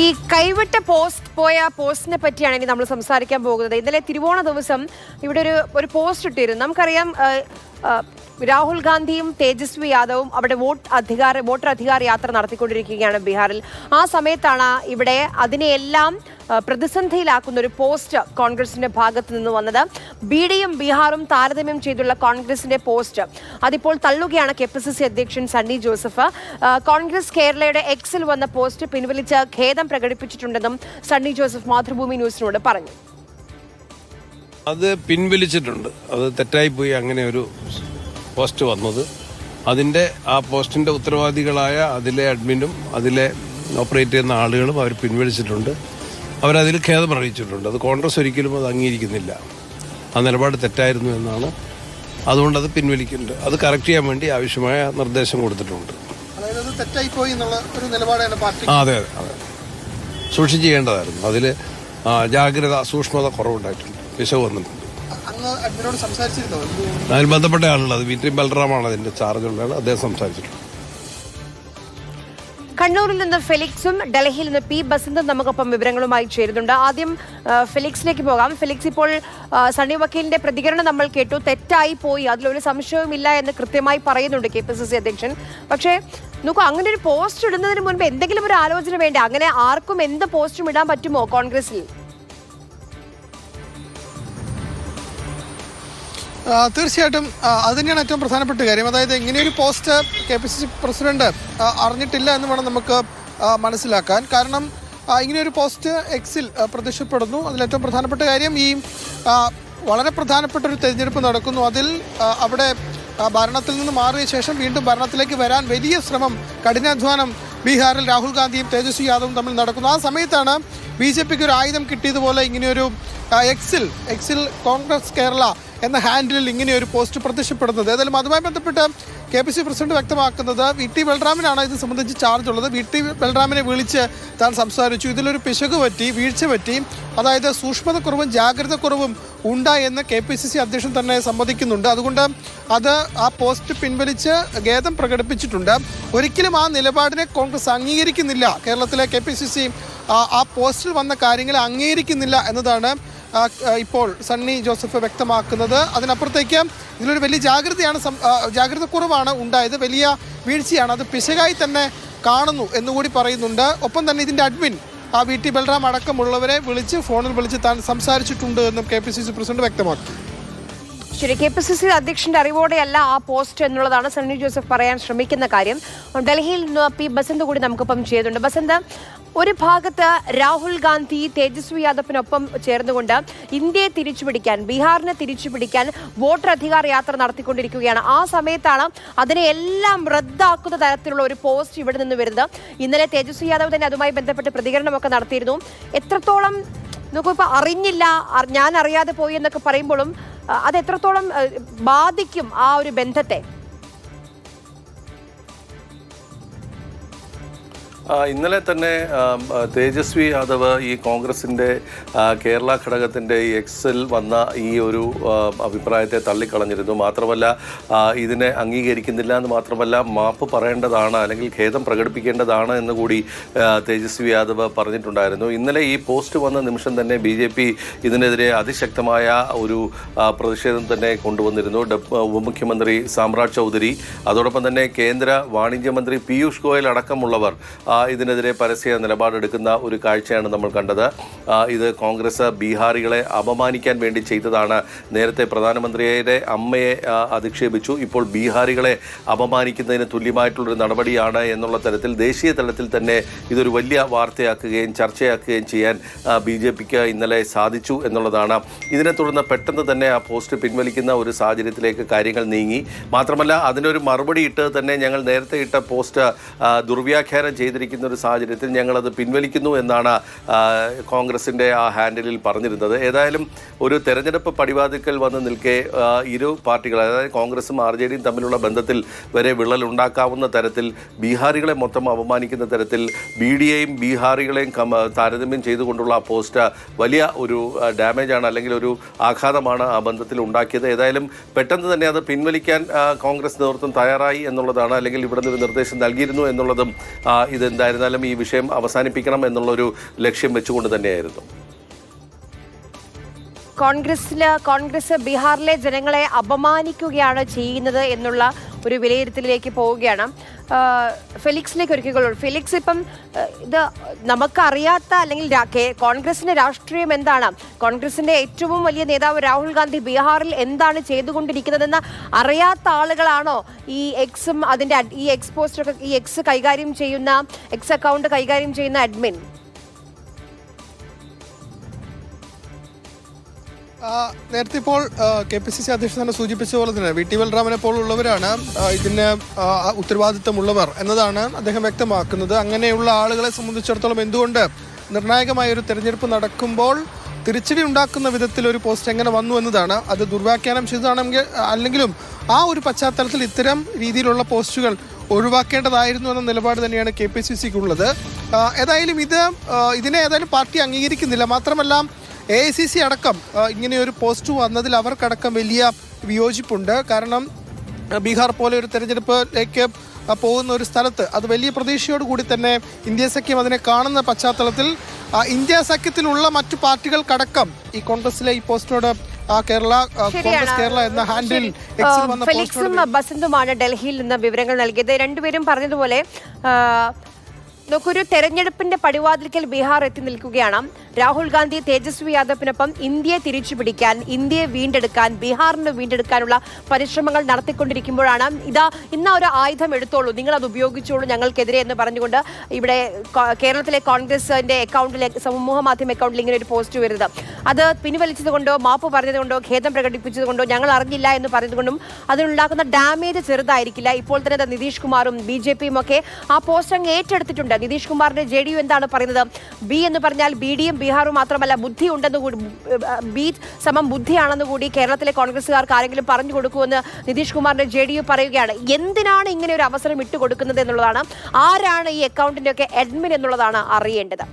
ഈ കൈവിട്ട പോസ്റ്റ് പോയ പോസ്റ്റിനെ പറ്റിയാണ് ഇനി നമ്മൾ സംസാരിക്കാൻ പോകുന്നത്. ഇന്നലെ തിരുവോണ ദിവസം ഇവിടെ ഒരു ഒരു പോസ്റ്റ് ഇട്ടിരുന്നു. നമുക്കറിയാം രാഹുൽ ഗാന്ധിയും തേജസ്വി യാദവും അവിടെ വോട്ട് അധികാര വോട്ടർ അധികാര യാത്ര നടത്തിക്കൊണ്ടിരിക്കുകയാണ് ബീഹാറിൽ. ആ സമയത്താണ് ഇവിടെ അതിനെയെല്ലാം പ്രതിസന്ധിയിലാക്കുന്ന ഒരു പോസ്റ്റ് കോൺഗ്രസിന്റെ ഭാഗത്ത് നിന്ന് വന്നത്. ബി ഡിയും ബീഹാറും താരതമ്യം ചെയ്തുള്ള കോൺഗ്രസിന്റെ പോസ്റ്റ്. അതിപ്പോൾ തള്ളുകയാണ് കെ പി സി സി അധ്യക്ഷൻ സണ്ണി ജോസഫ്. കോൺഗ്രസ് കേരളയുടെ എക്സിൽ വന്ന പോസ്റ്റ് പിൻവലിച്ച് ഖേദം പ്രകടിപ്പിച്ചിട്ടുണ്ടെന്നും സണ്ണി ജോസഫ് മാതൃഭൂമി ന്യൂസിനോട് പറഞ്ഞു. അത് പിൻവലിച്ചിട്ടുണ്ട്. അത് തെറ്റായി പോയി അങ്ങനെ ഒരു പോസ്റ്റ് വന്നത്. അതിന്റെ ആ പോസ്റ്റിന്റെ ഉത്തരവാദികളായ അതിലെ അഡ്മിനും അതിലെ ഓപ്പറേറ്റ് ചെയ്യുന്ന ആളുകളും അവർ പിൻവലിച്ചിട്ടുണ്ട്. അവരതിൽ ഖേദം അറിയിച്ചിട്ടുണ്ട്. അത് കോൺഗ്രസ് ഒരിക്കലും അത് അംഗീകരിക്കുന്നില്ല. ആ നിലപാട് തെറ്റായിരുന്നു എന്നാണ് അതുകൊണ്ട് അത് പിൻവലിക്കുന്നുണ്ട്. അത് കറക്റ്റ് ചെയ്യാൻ വേണ്ടി ആവശ്യമായ നിർദ്ദേശം കൊടുത്തിട്ടുണ്ട്. അത് അതെ അതെ അതെ. സൂക്ഷിച്ച് ചെയ്യേണ്ടതായിരുന്നു. അതിൽ ജാഗ്രത സൂക്ഷ്മത കുറവുണ്ടായിട്ടുണ്ട്. പിശവ് വന്നിട്ടുണ്ട്. അഡ്മിനോട് സംസാരിച്ചിരുന്നോ? എന്ത് അതിൽ ബന്ധപ്പെട്ട ആളുള്ളത് വി ടി ബൽറാമാണ് അതിന്റെ ചാർജ് ഉള്ളത് അദ്ദേഹം സംസാരിച്ചിട്ടുണ്ട്. കണ്ണൂരിൽ നിന്ന് ഫെലിക്സും ഡൽഹിയിൽ നിന്ന് പി ബസന്തും നമുക്കൊപ്പം വിവരങ്ങളുമായി ചേരുന്നുണ്ട്. ആദ്യം ഫെലിക്സിലേക്ക് പോകാം. ഫെലിക്സ് ഇപ്പോൾ സണ്ണി വക്കീലിന്റെ പ്രതികരണം നമ്മൾ കേട്ടു. തെറ്റായി പോയി. അതിലൊരു സംശയവുമില്ല എന്ന് കൃത്യമായി പറയുന്നുണ്ട് കെ പി സി സി അധ്യക്ഷൻ. പക്ഷേ നോക്കൂ അങ്ങനെ ഒരു പോസ്റ്റ് ഇടുന്നതിന് മുൻപ് എന്തെങ്കിലും ഒരു ആലോചന വേണ്ട? അങ്ങനെ ആർക്കും എന്ത് പോസ്റ്റും ഇടാൻ പറ്റുമോ കോൺഗ്രസിൽ തീർച്ചയായിട്ടും അത് തന്നെയാണ് ഏറ്റവും പ്രധാനപ്പെട്ട കാര്യം. അതായത് ഇങ്ങനെയൊരു post K P C C president അറിഞ്ഞിട്ടില്ല എന്ന് വേണം നമുക്ക് മനസ്സിലാക്കാൻ. കാരണം ഇങ്ങനെയൊരു പോസ്റ്റ് എക്സിൽ പ്രത്യക്ഷപ്പെടുന്നു. അതിൽ ഏറ്റവും പ്രധാനപ്പെട്ട കാര്യം ഈ വളരെ പ്രധാനപ്പെട്ട ഒരു തെരഞ്ഞെടുപ്പ് നടക്കുന്നു. അതിൽ അവിടെ ഭരണത്തിൽ നിന്ന് മാറിയ ശേഷം വീണ്ടും ഭരണത്തിലേക്ക് വരാൻ വലിയ ശ്രമം കഠിനാധ്വാനം ബീഹാറിൽ രാഹുൽ ഗാന്ധിയും തേജസ്വി യാദവും തമ്മിൽ നടക്കുന്നു. ആ സമയത്താണ് ബി ജെ പിക്ക് ഒരു ആയുധം കിട്ടിയതുപോലെ ഇങ്ങനെയൊരു എക്സിൽ എക്സിൽ കോൺഗ്രസ് കേരള എന്ന ഹാൻഡിലിൽ ഇങ്ങനെ ഒരു പോസ്റ്റ് പ്രത്യക്ഷപ്പെടുന്നത്. ഏതായാലും അതുമായി ബന്ധപ്പെട്ട് കെ പി സി പ്രസിഡന്റ് വ്യക്തമാക്കുന്നത് വി ടി ബൽറാമിനാണ് ഇത് സംബന്ധിച്ച് ചാർജ് ഉള്ളത്. വി ടി ബൽറാമിനെ വിളിച്ച് താൻ സംസാരിച്ചു. ഇതിലൊരു പിശക് പറ്റി വീഴ്ച പറ്റി അതായത് സൂക്ഷ്മതക്കുറവും ജാഗ്രതക്കുറവും ഉണ്ടായി എന്ന് കെ പി സി സി അധ്യക്ഷൻ തന്നെ സമ്മതിക്കുന്നുണ്ട്. അതുകൊണ്ട് അത് ആ പോസ്റ്റ് പിൻവലിച്ച് ഖേദം പ്രകടിപ്പിച്ചിട്ടുണ്ട്. ഒരിക്കലും ആ നിലപാടിനെ കോൺഗ്രസ് അംഗീകരിക്കുന്നില്ല. കേരളത്തിലെ കെ പി സി സി ആ പോസ്റ്റിൽ വന്ന കാര്യങ്ങളെ അംഗീകരിക്കുന്നില്ല എന്നതാണ് ഇപ്പോൾ സണ്ണി ജോസഫ് വ്യക്തമാക്കുന്നത്. അതിനപ്പുറത്തേക്ക് ഇതിലൊരു വലിയ ജാഗ്രതയാണ് ജാഗ്രത കുറവാണ് ഉണ്ടായത്. വലിയ വീഴ്ചയാണ്. അത് പിശകായി തന്നെ കാണുന്നു എന്നുകൂടി പറയുന്നുണ്ട്. ഒപ്പം തന്നെ ഇതിന്റെ അഡ്മിൻ ആ വി. ടി. ബൽറാം അടക്കമുള്ളവരെ വിളിച്ച് ഫോണിൽ വിളിച്ച് താൻ സംസാരിച്ചിട്ടുണ്ട് എന്നും K. P. C. C president വ്യക്തമാക്കി. ശരി കെ. പി. സി. സി അധ്യക്ഷന്റെ അറിവോടെയല്ല ആ പോസ്റ്റ് എന്നുള്ളതാണ് സണ്ണി ജോസഫ് പറയാൻ ശ്രമിക്കുന്ന കാര്യം. ഡൽഹിയിൽ നിന്ന് പി. ബസന്ത് കൂടി നമുക്കിപ്പം ചെയ്തിട്ടുണ്ട് ബസന്ത് ഒരു ഭാഗത്ത് രാഹുൽ ഗാന്ധി തേജസ്വി യാദവിനൊപ്പം ചേർന്നുകൊണ്ട് ഇന്ത്യയെ തിരിച്ചുപിടിക്കാൻ ബീഹാറിനെ തിരിച്ചുപിടിക്കാൻ വോട്ടർ അധികാര യാത്ര നടത്തിക്കൊണ്ടിരിക്കുകയാണ്. ആ സമയത്താണ് അതിനെ എല്ലാം റദ്ദാക്കുന്ന തരത്തിലുള്ള ഒരു പോസ്റ്റ് ഇവിടെ നിന്ന് വരുന്നത്. ഇന്നലെ തേജസ്വി യാദവ് തന്നെ അതുമായി ബന്ധപ്പെട്ട് പ്രതികരണമൊക്കെ നടത്തിയിരുന്നു. എത്രത്തോളം നോക്കൂ ഇപ്പൊ അറിഞ്ഞില്ല ഞാൻ അറിയാതെ പോയി എന്നൊക്കെ പറയുമ്പോഴും അത് എത്രത്തോളം ബാധിക്കും ആ ഒരു ബന്ധത്തെ? ഇന്നലെ തന്നെ തേജസ്വി യാദവ് ഈ കോൺഗ്രസിന്റെ കേരള ഘടകത്തിന്റെ ഈ എക്സിൽ വന്ന ഈ ഒരു അഭിപ്രായത്തെ തള്ളിക്കളഞ്ഞിരുന്നു. മാത്രമല്ല ഇതിനെ അംഗീകരിക്കുന്നില്ല എന്ന് മാത്രമല്ല മാപ്പ് പറയേണ്ടതാണ് അല്ലെങ്കിൽ ഖേദം പ്രകടിപ്പിക്കേണ്ടതാണ് എന്ന് കൂടി തേജസ്വി യാദവ് പറഞ്ഞിട്ടുണ്ടായിരുന്നു. ഇന്നലെ ഈ പോസ്റ്റ് വന്ന നിമിഷം തന്നെ ബി ജെ പി ഇതിനെതിരെ അതിശക്തമായ ഒരു പ്രതിഷേധം തന്നെ കൊണ്ടുവന്നിരുന്നു. ഉപമുഖ്യമന്ത്രി സാമ്രാജ് ചൗധരി അതോടൊപ്പം തന്നെ കേന്ദ്ര വാണിജ്യ മന്ത്രി പീയൂഷ് ഗോയൽ അടക്കമുള്ളവർ ഇതിനെതിരെ പരസ്യ നിലപാടെടുക്കുന്ന ഒരു കാഴ്ചയാണ് നമ്മൾ കണ്ടത്. ഇത് കോൺഗ്രസ് ബീഹാറികളെ അപമാനിക്കാൻ വേണ്ടി ചെയ്തതാണ്. നേരത്തെ പ്രധാനമന്ത്രിയുടെ അമ്മയെ അധിക്ഷേപിച്ചു. ഇപ്പോൾ ബീഹാറികളെ അപമാനിക്കുന്നതിന് തുല്യമായിട്ടുള്ളൊരു നടപടിയാണ് എന്നുള്ള തരത്തിൽ ദേശീയ തലത്തിൽ തന്നെ ഇതൊരു വലിയ വാർത്തയാക്കുകയും ചർച്ചയാക്കുകയും ചെയ്യാൻ ബി ജെ പിക്ക് ഇന്നലെ സാധിച്ചു എന്നുള്ളതാണ്. ഇതിനെ തുടർന്ന് പെട്ടെന്ന് തന്നെ ആ പോസ്റ്റ് പിൻവലിക്കുന്ന ഒരു സാഹചര്യത്തിലേക്ക് കാര്യങ്ങൾ നീങ്ങി. മാത്രമല്ല അതിനൊരു മറുപടി ഇട്ട് തന്നെ ഞങ്ങൾ നേരത്തെ ഇട്ട പോസ്റ്റ് ദുർവ്യാഖ്യാനം ചെയ്തിരിക്കുന്ന ഒരു സാഹചര്യത്തിൽ ഞങ്ങളത് പിൻവലിക്കുന്നു എന്നാണ് കോൺഗ്രസിന്റെ ആ ഹാൻഡിലിൽ പറഞ്ഞിരുന്നത്. ഏതായാലും ഒരു തെരഞ്ഞെടുപ്പ് പടിവാതിക്കൽ വന്ന് നിൽക്കെ ഇരു പാർട്ടികൾ അതായത് കോൺഗ്രസും ആർ ജെ ഡിയും തമ്മിലുള്ള ബന്ധത്തിൽ വരെ വിള്ളൽ ഉണ്ടാക്കാവുന്ന തരത്തിൽ ബീഹാറികളെ മൊത്തം അപമാനിക്കുന്ന തരത്തിൽ ബി ഡി എയും ബീഹാറികളെയും താരതമ്യം ചെയ്തുകൊണ്ടുള്ള ആ പോസ്റ്റ് വലിയ ഒരു ഡാമേജാണ് അല്ലെങ്കിൽ ഒരു ആഘാതമാണ് ആ ബന്ധത്തിൽ ഉണ്ടാക്കിയത്. ഏതായാലും പെട്ടെന്ന് തന്നെ അത് പിൻവലിക്കാൻ കോൺഗ്രസ് നേതൃത്വം തയ്യാറായി എന്നുള്ളതാണ് അല്ലെങ്കിൽ ഇവിടെ നിന്ന് നിർദ്ദേശം നൽകിയിരുന്നു എന്നുള്ളതും ഇത് എന്തായിരുന്നാലും ഈ വിഷയം അവസാനിപ്പിക്കണം എന്നുള്ളൊരു ലക്ഷ്യം വെച്ചുകൊണ്ട് തന്നെയായിരുന്നു. കോൺഗ്രസിന് കോൺഗ്രസ് ബീഹാറിലെ ജനങ്ങളെ അപമാനിക്കുകയാണ് ചെയ്യുന്നത് എന്നുള്ള ഒരു വിലയിരുത്തലിലേക്ക് പോവുകയാണ്. ഫെലിക്സിലേക്ക് ഒരിക്കൽ ഫെലിക്സ് ഇപ്പം ഇത് നമുക്കറിയാത്ത അല്ലെങ്കിൽ കോൺഗ്രസിന്റെ രാഷ്ട്രീയം എന്താണ്? കോൺഗ്രസിന്റെ ഏറ്റവും വലിയ നേതാവ് രാഹുൽ ഗാന്ധി ബീഹാറിൽ എന്താണ് ചെയ്തുകൊണ്ടിരിക്കുന്നതെന്ന് അറിയാത്ത ആളുകളാണോ ഈ എക്സും അതിന്റെ ഈ എക്സ് പോസ്റ്റൊക്കെ ഈ എക്സ് കൈകാര്യം ചെയ്യുന്ന എക്സ് അക്കൗണ്ട് കൈകാര്യം ചെയ്യുന്ന അഡ്മിൻ? നേരത്തെ ഇപ്പോൾ കെ പി സി സി അധ്യക്ഷൻ തന്നെ സൂചിപ്പിച്ച പോലെ തന്നെ വി ടി ബൽറാമിനെ പോലുള്ളവരാണ് ഇതിന് ഉത്തരവാദിത്തമുള്ളവർ എന്നതാണ് അദ്ദേഹം വ്യക്തമാക്കുന്നത്. അങ്ങനെയുള്ള ആളുകളെ സംബന്ധിച്ചിടത്തോളം എന്തുകൊണ്ട് നിർണായകമായ ഒരു തെരഞ്ഞെടുപ്പ് നടക്കുമ്പോൾ തിരിച്ചടി ഉണ്ടാക്കുന്ന വിധത്തിൽ ഒരു പോസ്റ്റ് എങ്ങനെ വന്നു എന്നതാണ് അത് ദുർവ്യാഖ്യാനം ചെയ്തതാണെങ്കിൽ അല്ലെങ്കിലും ആ ഒരു പശ്ചാത്തലത്തിൽ ഇത്തരം രീതിയിലുള്ള പോസ്റ്റുകൾ ഒഴിവാക്കേണ്ടതായിരുന്നു എന്ന നിലപാട് തന്നെയാണ് കെ പി സി സിക്കുള്ളത്. ഏതായാലും ഇത് ഇതിനെ ഏതായാലും പാർട്ടി അംഗീകരിക്കുന്നില്ല. മാത്രമല്ല എ ഐ സി സി അടക്കം ഇങ്ങനെയൊരു പോസ്റ്റ് വന്നതിൽ അവർക്കടക്കം വലിയ വിയോജിപ്പുണ്ട്. കാരണം ബീഹാർ പോലെ ഒരു തെരഞ്ഞെടുപ്പിലേക്ക് പോകുന്ന ഒരു സ്ഥലത്ത് അത് വലിയ പ്രതീക്ഷയോട് കൂടി തന്നെ ഇന്ത്യ സഖ്യം അതിനെ കാണുന്ന പശ്ചാത്തലത്തിൽ ഇന്ത്യ സഖ്യത്തിലുള്ള മറ്റു പാർട്ടികൾക്കടക്കം ഈ കോൺഗ്രസിലെ ഈ പോസ്റ്റിനോട് കേരള കോൺഗ്രസ് കേരള എന്ന ഹാൻഡിൽ ഫെലിക്സും ബസന്തുമാണ് ഡൽഹിയിൽ നിന്ന് വിവരങ്ങൾ നൽകിയത്. രണ്ടുപേരും പറഞ്ഞതുപോലെ നോക്കൊരു തെരഞ്ഞെടുപ്പിന്റെ പടിവാതിൽക്കൽ ബീഹാർ എത്തി നിൽക്കുകയാണ്. രാഹുൽ ഗാന്ധി തേജസ്വി യാദവിനൊപ്പം ഇന്ത്യയെ തിരിച്ചു പിടിക്കാൻ ഇന്ത്യയെ വീണ്ടെടുക്കാൻ ബീഹാറിന് വീണ്ടെടുക്കാനുള്ള പരിശ്രമങ്ങൾ നടത്തിക്കൊണ്ടിരിക്കുമ്പോഴാണ്. ഇതാ ഇന്ന ഒരു ആയുധം എടുത്തോളൂ. നിങ്ങൾ അത് ഉപയോഗിച്ചോളൂ ഞങ്ങൾക്കെതിരെ എന്ന് പറഞ്ഞുകൊണ്ട് ഇവിടെ കേരളത്തിലെ കോൺഗ്രസിന്റെ അക്കൗണ്ടിലെ സമൂഹ മാധ്യമ അക്കൗണ്ടിൽ ഇങ്ങനെ ഒരു പോസ്റ്റ് വരുന്നത്. അത് പിൻവലിച്ചതുകൊണ്ടോ മാപ്പ് പറഞ്ഞതുകൊണ്ടോ ഖേദം പ്രകടിപ്പിച്ചത് കൊണ്ടോ ഞങ്ങൾ അറിഞ്ഞില്ല എന്ന് പറഞ്ഞതുകൊണ്ടും അതിനുണ്ടാക്കുന്ന ഡാമേജ് ചെറുതായിരിക്കില്ല. ഇപ്പോൾ തന്നെ നിതീഷ് കുമാറും ബി ജെ പിയും ഒക്കെ ആ പോസ്റ്റ് അങ്ങ് ഏറ്റെടുത്തിട്ടുണ്ട്. നിതീഷ് കുമാറിന്റെ ജെ യു എന്താണ് പറയുന്നത്? ബി എന്ന് പറഞ്ഞാൽ ബി ഡിയും ബീഹാറും മാത്രമല്ല ബുദ്ധി ഉണ്ടെന്ന് കൂടി ബീറ്റ് സമം ബുദ്ധിയാണെന്ന് കൂടി കേരളത്തിലെ കോൺഗ്രസ്സുകാർക്ക് ആരെങ്കിലും പറഞ്ഞു കൊടുക്കുമെന്ന് നിതീഷ് കുമാറിന്റെ ജെ ഡി യു പറയുകയാണ്. എന്തിനാണ് ഇങ്ങനെ ഒരു അവസരം ഇട്ടുകൊടുക്കുന്നത് എന്നുള്ളതാണ് ആരാണ് ഈ അക്കൗണ്ടിന്റെ ഒക്കെ അഡ്മിൻ എന്നുള്ളതാണ് അറിയേണ്ടത്.